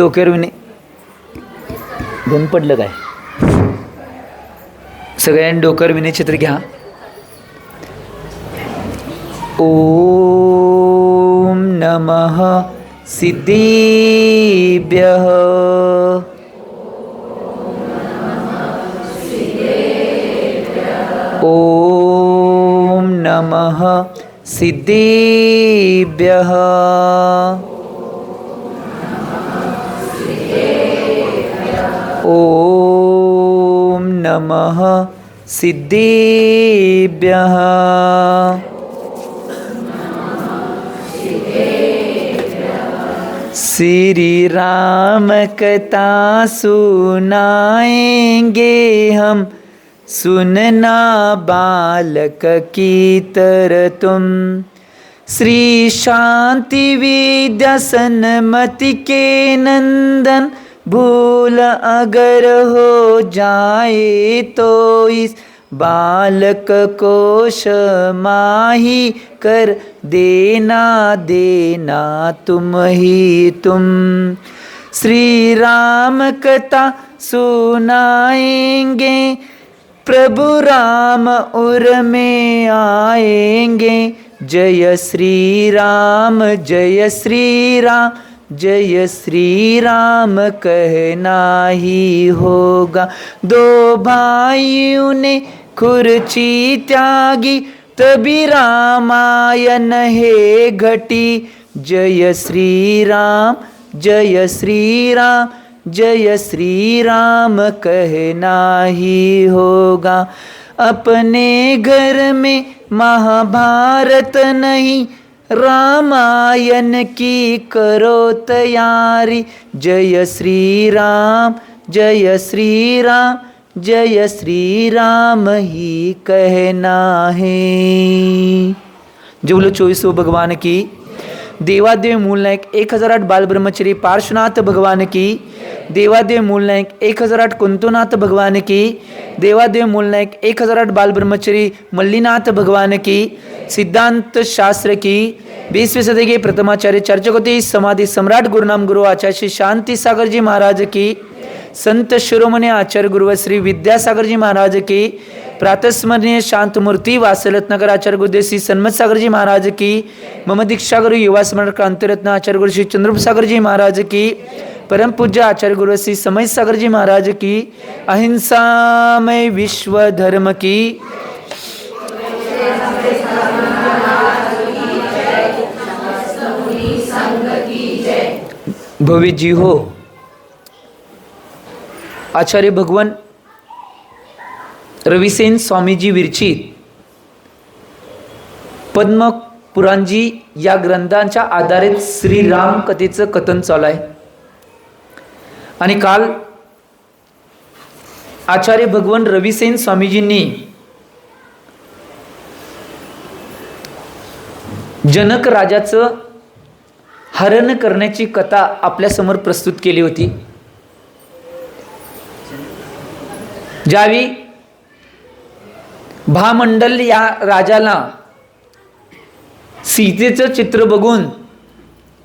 डोक्यावर विने बंद पडलं काय सगळ्यांनी डोक्यावर विने चित्र घ्या। ओम नमः सिद्धीभ्यः। ॐ नमः सिद्धीभ्यः। नमः सिद्धेभ्यः। श्री राम कथा सुनाएंगे हम सुनना बालक की तर तुम श्री शांति विद्या सन्मति के नंदन भूल अगर हो जाए तो इस बालक को माही कर देना देना तुम ही तुम। श्री राम कथा सुनाएंगे प्रभु राम उर में आएंगे। जय श्री राम जय श्री राम। जय श्री राम कहना ही होगा। दो भाइयों ने खुर्ची त्यागी तभी रामायण है घटी। जय श्री राम जय श्री राम जय श्री राम कहना ही होगा। अपने घर में महाभारत नहीं रामायण की करो तैयारी। जय श्री राम जय श्री राम जय श्री राम ही कहना है। जो बोलो चोवीसो भगवान की। देवादेव मूल नायक, एक हज़ार आठ बाल ब्रह्मचरी पार्श्वनाथ भगवान की। देवादेव मूल नायक एक हजार आठ कुंतुनाथ भगवान की। देवादेव मूल नायक एक हजार आठ बालब्रह्मचारी मल्लीनाथ भगवान की। सिद्धांत शास्त्र की। बीसवीं सदी के प्रथमाचार्य चर्चकोती समाधि सम्राट गुरुनाम गुरु आचार्य श्री शांति सागर जी महाराज की। संत शिरोमणी आचार्य गुरु श्री विद्यासागर जी महाराज की। प्रातस्मरणीय शांत मूर्ति वासलतनगर आचार्य गुरुदेव श्री सन्मत सागर जी महाराज की। मम दीक्षागुरु युवा स्मरण क्रांतिरत्न आचार्य गुरु श्री चंद्रप्रसाद सागर जी महाराज की। परम पूज्य आचार्य गुरु श्री समय सागर जी महाराज की अहिंसामय विश्व धर्म की। भव्य जी हो। आचार्य भगवान रविसेन स्वामीजी विरचित पद्म पुराणजी या ग्रंथांच्या आधारित श्रीराम कथेचं कथन चालू आहे. आणि काल आचार्य भगवान रविसेन स्वामीजींनी जनक राजाचं हरण करण्याची कथा आपल्यासमोर प्रस्तुत केली होती. ज्यावेळी भामंडल या राजाला सीतेचं चित्र बघून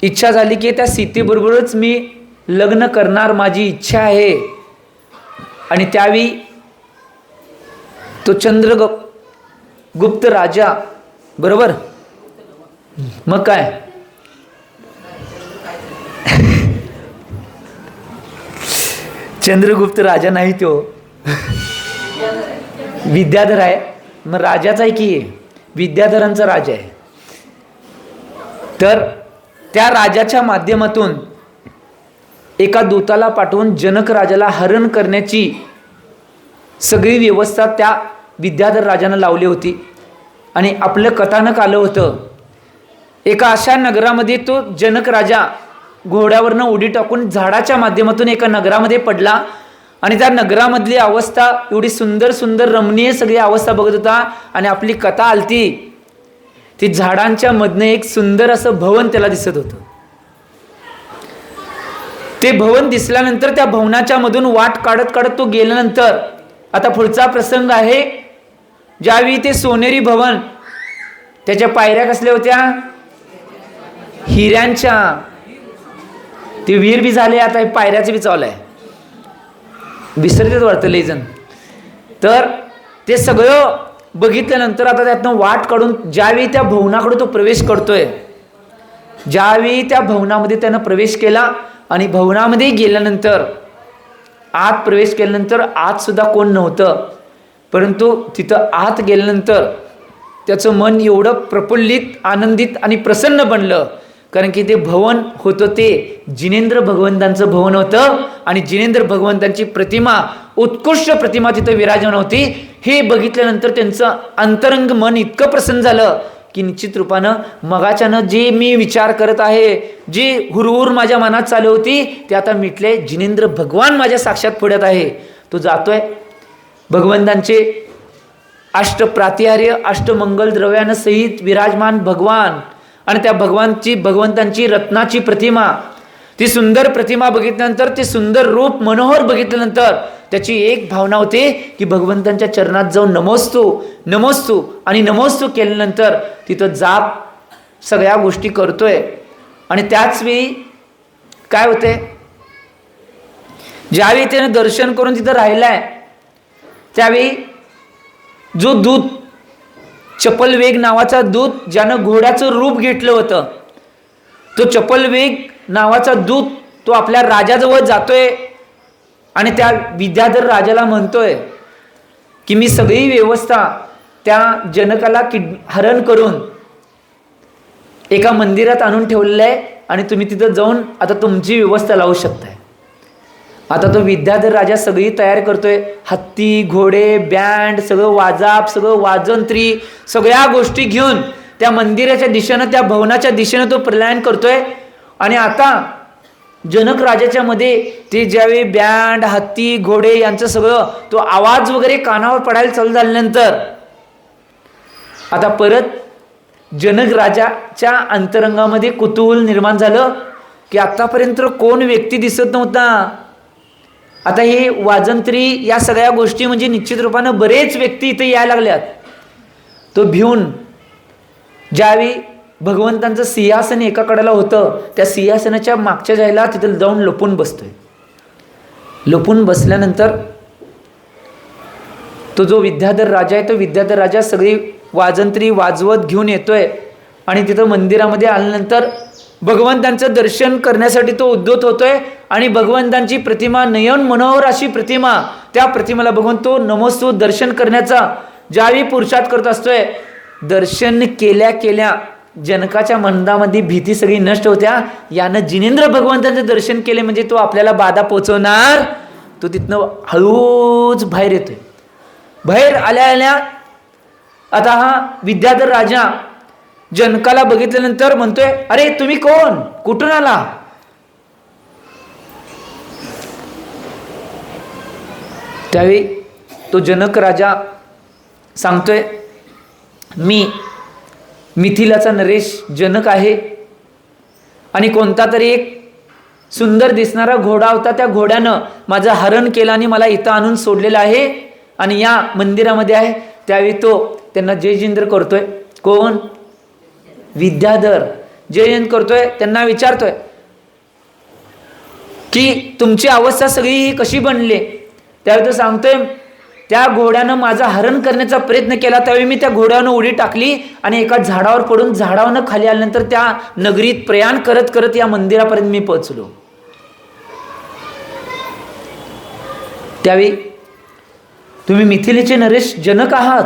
इच्छा झाली की त्या सीतेबरोबरच मी लग्न करणार माझी इच्छा आहे. आणि त्यावेळी तो चंद्र गुप्त राजा बरोबर? मग काय? चंद्रगुप्त राजा नाही तो. विद्याधर आहे. मग राजाचा आहे की? विद्याधरांचा राजा आहे. तर त्या राजाच्या माध्यमातून एका दूताला पाठवून जनक राजाला हरण करण्याची सगळी व्यवस्था त्या विद्याधर राजानं लावली होती. आणि आपलं कथानक आलं होतं. एका अशा नगरामध्ये तो जनक राजा घोड्यावरनं उडी टाकून झाडाच्या माध्यमातून एका नगरामध्ये पडला. आणि त्या नगरामधली अवस्था एवढी सुंदर सुंदर रमणीय सगळी अवस्था बघत होता. आणि आपली कथा आलती. ती झाडांच्या मधनं एक सुंदर असं भवन त्याला दिसत होतं. ते भवन दिसल्यानंतर त्या भवनाच्या मधून वाट काढत काढत तो गेल्यानंतर आता पुढचा प्रसंग आहे ज्यावेळी ते सोनेरी भवन त्याच्या पायऱ्या कसल्या होत्या? हिऱ्यांच्या. ते विहीर बी झाले आता हे पायऱ्याचं बी चालू आहे. विसरतेच वाटतं लेजन तर ते सगळं बघितल्यानंतर आता त्यातनं वाट काढून ज्यावेळी त्या भवनाकडे तो प्रवेश करतोय ज्यावेळी त्या भवनामध्ये त्यानं प्रवेश केला आणि भवनामध्ये गेल्यानंतर आत प्रवेश केल्यानंतर आतसुद्धा कोण नव्हतं. परंतु तिथं आत गेल्यानंतर त्याचं मन एवढं प्रफुल्लित आनंदित आणि प्रसन्न बनलं. कारण की ते भवन होतं ते जिनेंद्र भगवंतांचं भवन होतं आणि जिनेंद्र भगवंतांची प्रतिमा उत्कृष्ट प्रतिमा तिथं विराजमान होती. हे बघितल्यानंतर त्यांचं अंतरंग मन इतकं प्रसन्न झालं. की निश्चित रूपानं मगाच्यानं जे मी विचार करत आहे जी हुरहुर माझ्या मनात चालू होती ते आता मिटले जिनेंद्र भगवान माझ्या साक्षात पुढ्यात आहे. तो जातोय. भगवंतांचे अष्टप्रातिहार्य अष्टमंगल द्रव्यानं सहित विराजमान भगवान आणि त्या भगवानची भगवंतांची रत्नाची प्रतिमा ती सुंदर प्रतिमा बघितल्यानंतर ते सुंदर रूप मनोहर बघितल्यानंतर त्याची एक भावना होते की भगवंतांच्या चरणात जाऊन नमोस्तू नमोस्तू आणि नमोस्तू केल्यानंतर तिथं जाप सगळ्या गोष्टी करतोय. आणि त्याच वेळी काय होते? ज्यावेळी त्यानं दर्शन करून तिथं राहिलाय त्यावेळी जो दूत चपलवेग नावाचा दूत ज्यानं घोड्याचं रूप घेतलं होतं तो चपलवेग नावाचा दूत तो आपल्या राजाजवळ जातोय. आणि त्या विद्याधर राजाला म्हणतोय की मी सगळी व्यवस्था त्या जनकाला किड हरण करून एका मंदिरात आणून ठेवलेलं आहे आणि तुम्ही तिथं जाऊन आता तुमची व्यवस्था लावू शकताय. आता तो विद्याधर राजा सगळी तयार करतोय. हत्ती घोडे बँड सगळं वाजाप सगळं वाजंत्री सगळ्या गोष्टी घेऊन त्या मंदिराच्या दिशेनं त्या भवनाच्या दिशेनं तो प्रलयन करतोय. आणि आता जनक राजाच्या मध्ये ते ज्यावेळी बँड हत्ती घोडे यांचं सगळं तो आवाज वगैरे कानावर पडायला चालू झाल्यानंतर आता परत जनक राजाच्या अंतरंगामध्ये कुतूहल निर्माण झालं की आतापर्यंत कोण व्यक्ती दिसत नव्हता. आता हे वाजंत्री या सगळ्या गोष्टी म्हणजे निश्चित रूपानं बरेच व्यक्ती इथे यायला लागल्यात. तो भिवून ज्यावेळी भगवंतांचं सिंहासन एका कडेला होतं. त्या सिंहासनाच्या मागच्या जायला तिथे जाऊन लपून बसतोय. लपून बसल्यानंतर तो जो विद्याधर राजा आहे तो विद्याधर राजा सगळी वाजंत्री वाजवत घेऊन येतोय. आणि तिथं मंदिरामध्ये आल्यानंतर भगवंतांचं दर्शन करण्यासाठी तो उद्योत होतोय. आणि भगवंतांची प्रतिमा नयन मनोहर अशी प्रतिमा त्या प्रतिमेला बघून तो नमस्तू दर्शन करण्याचा ज्यावेळी पुरुषार्थ करत असतोय दर्शन केल्या केल्या जनकाच्या मनामध्ये भीती सगळी नष्ट होत्या. यानं जिनेंद्र भगवंतांचं दर्शन केले म्हणजे तो आपल्याला बाधा पोचवणार. तो तिथनं हळूच बाहेर येतोय. बाहेर आल्या आल्या आता हा विद्याधर राजा जनकाला बघितल्यानंतर म्हणतोय अरे तुम्ही कोण? कुठून आला? त्यावेळी तो जनक राजा सांगतोय मी मिथिलाचा नरेश जनक आहे. आणि कोणता तरी एक सुंदर दिसणारा घोडा होता त्या घोड्यानं माझं हरण केलं आणि मला इथं आणून सोडलेलं आहे. आणि या मंदिरामध्ये आहे. त्यावेळी तो त्यांना जय जिंद्र करतोय. कोण? विद्याधर. जय जयंत करतोय. त्यांना विचारतोय की तुमची अवस्था सगळी ही कशी बनली? त्यावेळी तो सांगतोय त्या घोड्यानं माझा हरण करण्याचा प्रयत्न केला. त्यावेळी मी त्या घोड्यानं उडी टाकली आणि एका झाडावर पडून झाडावरनं खाली आल्यानंतर त्या नगरीत प्रयाण करत करत या मंदिरापर्यंत मी पोहोचलो. त्यावेळी तुम्ही मिथिलेचे नरेश जनक आहात.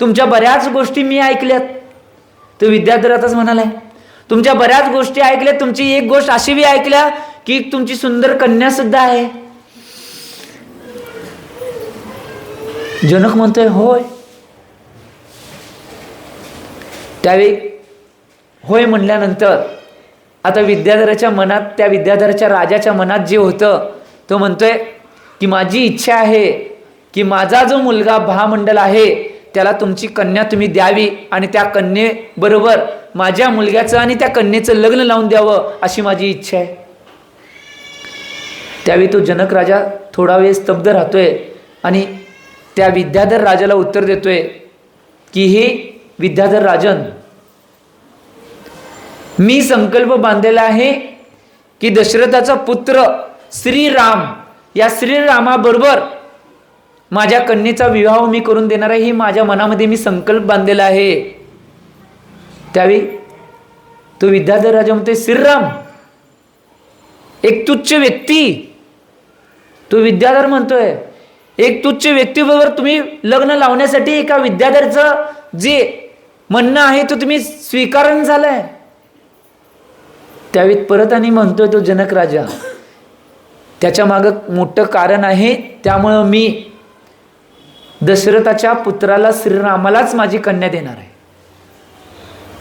तुमच्या बऱ्याच गोष्टी मी ऐकल्यात. तो विद्याधरातच म्हणालाय तुमच्या बऱ्याच गोष्टी ऐकल्यात. तुमची एक गोष्ट अशी बी ऐकल्या की तुमची सुंदर कन्या सुद्धा आहे. जनक म्हणतोय होय. त्यावेळी होय म्हणल्यानंतर आता विद्याधराच्या मनात त्या विद्याधराच्या राजाच्या मनात जे होतं तो म्हणतोय की माझी इच्छा आहे की माझा जो मुलगा महामंडल आहे त्याला तुमची कन्या तुम्ही द्यावी आणि त्या कन्येबरोबर माझ्या मुलग्याचं आणि त्या कन्येचं लग्न लावून द्यावं अशी माझी इच्छा आहे. त्यावेळी तो जनक राजा थोडा वेळ स्तब्ध राहतोय आणि त्या विद्याधर राजाला उत्तर देतोय की हे विद्याधर राजन मी संकल्प बांधलेला आहे की दशरथाचा पुत्र श्रीराम या श्रीरामाबरोबर माझ्या कन्येचा विवाह मी करून देणार आहे हे माझ्या मनामध्ये मी संकल्प बांधलेला आहे. त्यावेळी तो विद्याधर राजा म्हणते श्रीराम एक तुच्छ व्यक्ती. तो विद्याधर म्हणतोय एक तुच्छ व्यक्तीबरोबर तुम्ही लग्न लावण्यासाठी एका विद्याधरचं जे म्हणणं आहे तो तुम्ही स्वीकारण झालाय. त्यावेळी परत आणि म्हणतोय तो जनक राजा. त्याच्या मागं मोठं कारण आहे त्यामुळं मी दशरथाच्या पुत्राला श्रीरामालाच माझी कन्या देणार आहे.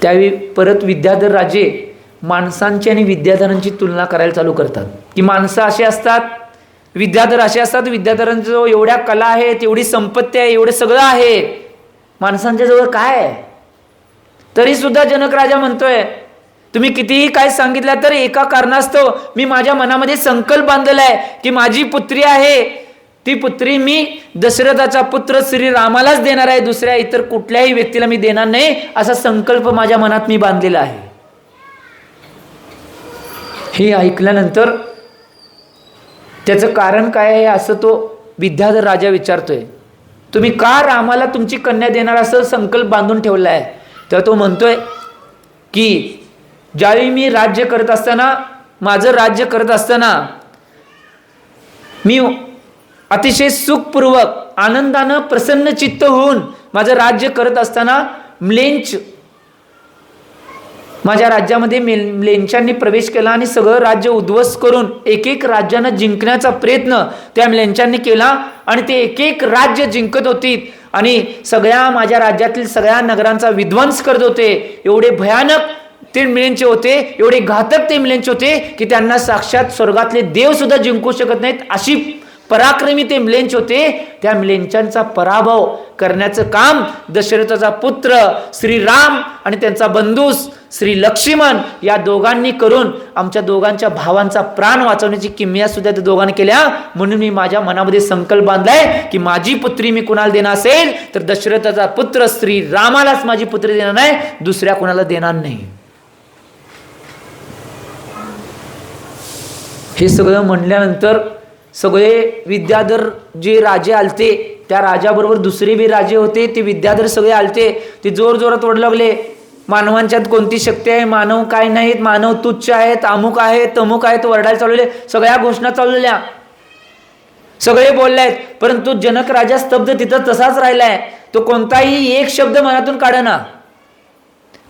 त्यावेळी परत विद्याधर राजे माणसांची आणि विद्याधरांची तुलना करायला चालू करतात. की माणसं अशी असतात विद्याधर असे असतात विद्याधरांचं एवढ्या कला आहेत एवढी संपत्ती आहे एवढं सगळं आहे. माणसांच्या जवळ काय आहे? तरी सुद्धा जनक राजा म्हणतोय तुम्ही कितीही काय सांगितलं तर एका कारणास्तव मी माझ्या मनामध्ये संकल्प बांधलेला आहे की माझी पुत्री आहे. ती पुत्री मी दशरथाचा पुत्र श्रीरामालाच देणार आहे दुसऱ्या इतर कुठल्याही व्यक्तीला मी देणार नाही असा संकल्प माझ्या मनात मी बांधलेला आहे. हे ऐकल्यानंतर त्याचं कारण काय आहे असं तो विद्याधर राजा विचारतोय. तुम्ही का रामाला तुमची कन्या देणार असं संकल्प बांधून ठेवला आहे तर तो म्हणतोय की ज्यावेळी मी राज्य करत असताना माझं राज्य करत असताना मी अतिशय सुखपूर्वक आनंदानं प्रसन्न चित्त होऊन माझं राज्य करत असताना म्लेंच माझ्या राज्यामध्ये मेल म्लेंचांनी प्रवेश केला आणि सगळं राज्य उद्ध्वस्त करून एक एक राज्यानं जिंकण्याचा प्रयत्न त्या म्लेंचांनी केला आणि ते एक एक राज्य जिंकत होती. आणि सगळ्या माझ्या राज्यातील सगळ्या नगरांचा विध्वंस करत होते. एवढे भयानक ते मिळेंचे होते एवढे घातक ते मिळेंचे होते की त्यांना साक्षात स्वर्गातले देव सुद्धा जिंकू शकत नाहीत अशी पराक्रमी ते म्लेंच होते. त्या म्लेंचांचा पराभव करण्याचं काम दशरथाचा पुत्र श्रीराम आणि त्यांचा बंधूस श्री लक्ष्मण या दोघांनी करून आमच्या दोघांच्या भावांचा प्राण वाचवण्याची किमया सुद्धा त्या दोघांनी केल्या. म्हणून मी माझ्या मनामध्ये संकल्प बांधलाय की माझी पुत्री मी कुणाला देणार असेल तर दशरथाचा पुत्र श्री रामालाच माझी पुत्री देणार नाही दुसऱ्या कुणाला देणार नाही. हे सगळं म्हणल्यानंतर सगळे विद्याधर जे राजे आलते त्या राजाबरोबर दुसरे बी राजे होते ते विद्याधर सगळे आलते. ते जोर जोरात ओढ लागले. मानवांच्यात कोणती शक्ती आहे? मानव काय नाहीत. मानव तुच्छ आहेत अमुक आहेत तमुक आहेत वरडायला चालवले. सगळ्या घोषणा चालवल्या. सगळे बोलले आहेत परंतु जनक राजा स्तब्ध तिथं तसाच राहिलाय. तो कोणताही एक शब्द मनातून काढना.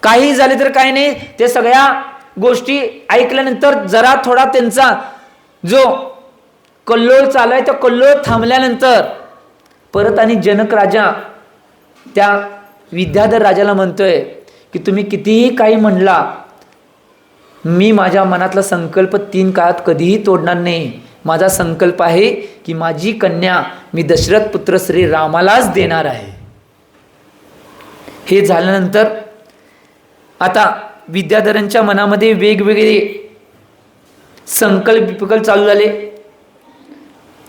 काही झाले तर काही नाही. ते सगळ्या गोष्टी ऐकल्यानंतर जरा थोडा त्यांचा जो कल्लोळ चालू आहे त्या कल्लोळ थांबल्यानंतर परत आणि जनक राजा त्या विद्याधर राजाला म्हणतोय की तुम्ही कितीही काही म्हणला मी माझ्या मनातला संकल्प तीन काळात कधीही तोडणार नाही. माझा संकल्प आहे की माझी कन्या मी दशरथ पुत्र श्री रामालाच देणार आहे. हे झाल्यानंतर आता विद्याधरांच्या मनामध्ये वेगवेगळे संकल्प विकल्प चालू झाले.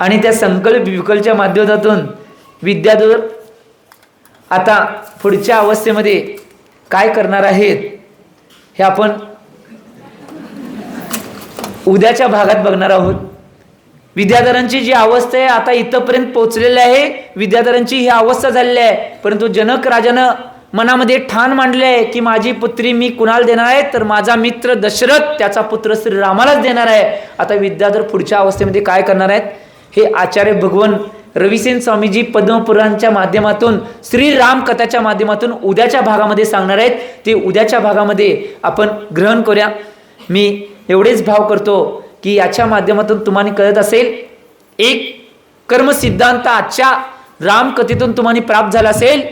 आणि त्या संकल्प विकलच्या माध्यमातून विद्याधर आता पुढच्या अवस्थेमध्ये काय करणार आहेत हे आपण उद्याच्या भागात बघणार आहोत. विद्याधरांची जी अवस्था आहे आता इथंपर्यंत पोहोचलेली आहे. विद्याधरांची ही अवस्था झालेली आहे. परंतु जनक राजानं मनामध्ये ठाण मांडले आहे की माझी पुत्री मी कुणाला देणार आहे? तर माझा मित्र दशरथ त्याचा पुत्र श्रीरामालाच देणार आहे. आता विद्याधर पुढच्या अवस्थेमध्ये काय करणार आहेत? हे आचार्य भगवन रविसेन स्वामीजी पद्मपुराणच्या माध्यमातून श्रीरामकथाच्या माध्यमातून उद्याच्या भागामध्ये सांगणार आहेत. ते उद्याच्या भागामध्ये आपण ग्रहण करूया. मी एवढेच भाव करतो की याच्या माध्यमातून तुम्हाला कळत असेल एक कर्मसिद्धांत आजच्या रामकथेतून तुम्हाला प्राप्त झाला असेल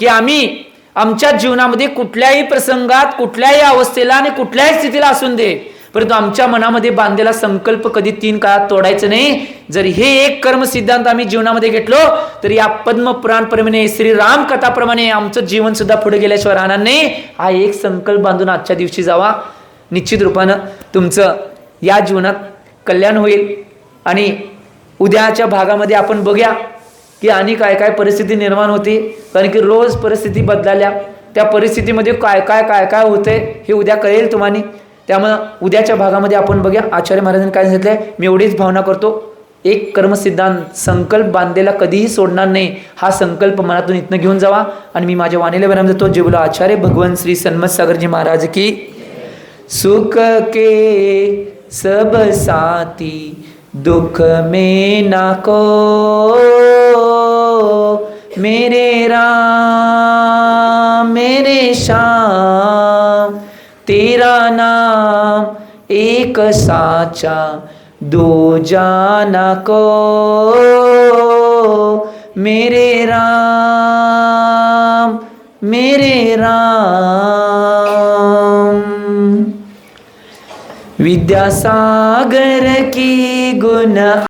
की आम्ही आमच्या जीवनामध्ये कुठल्याही प्रसंगात कुठल्याही अवस्थेला आणि कुठल्याही स्थितीला असून दे परंतु आमच्या मनामध्ये बांधलेला संकल्प कधी तीन काळात तोडायचं नाही. जर हे एक कर्म सिद्धांत आम्ही जीवनामध्ये घेतलो तर या पद्मपुराणप्रमाणे श्रीराम कथाप्रमाणे आमचं जीवन सुद्धा पुढे गेल्याशिवाय राहणार नाही. हा एक संकल्प बांधून आजच्या दिवशी जावा. निश्चित रूपानं तुमचं या जीवनात कल्याण होईल. आणि उद्याच्या भागामध्ये आपण बघूया की आणि काय काय परिस्थिती निर्माण होती. कारण की रोज परिस्थिती बदलाल्या. त्या परिस्थितीमध्ये काय काय काय काय होतंय हे उद्या कळेल तुम्हाला त्यामुळं उद्याच्या भागामध्ये आपण बघूया. आचार्य महाराजांनी काय सांगितलं आहे मी एवढीच भावना करतो एक कर्मसिद्धांत संकल्प बांधलेला कधीही सोडणार नाही. हा संकल्प मनातून इथनं घेऊन जावा. आणि मी माझ्या वाणीला विराम देतो. जे बोला आचार्य भगवान श्री सन्मत सागरजी महाराज की सुख के सब साथी दुख में ना को मेरे राम मेरे श्याम। एक साचा दो जाना को। मेरे राम मेरे राम। विद्यासागर की गुण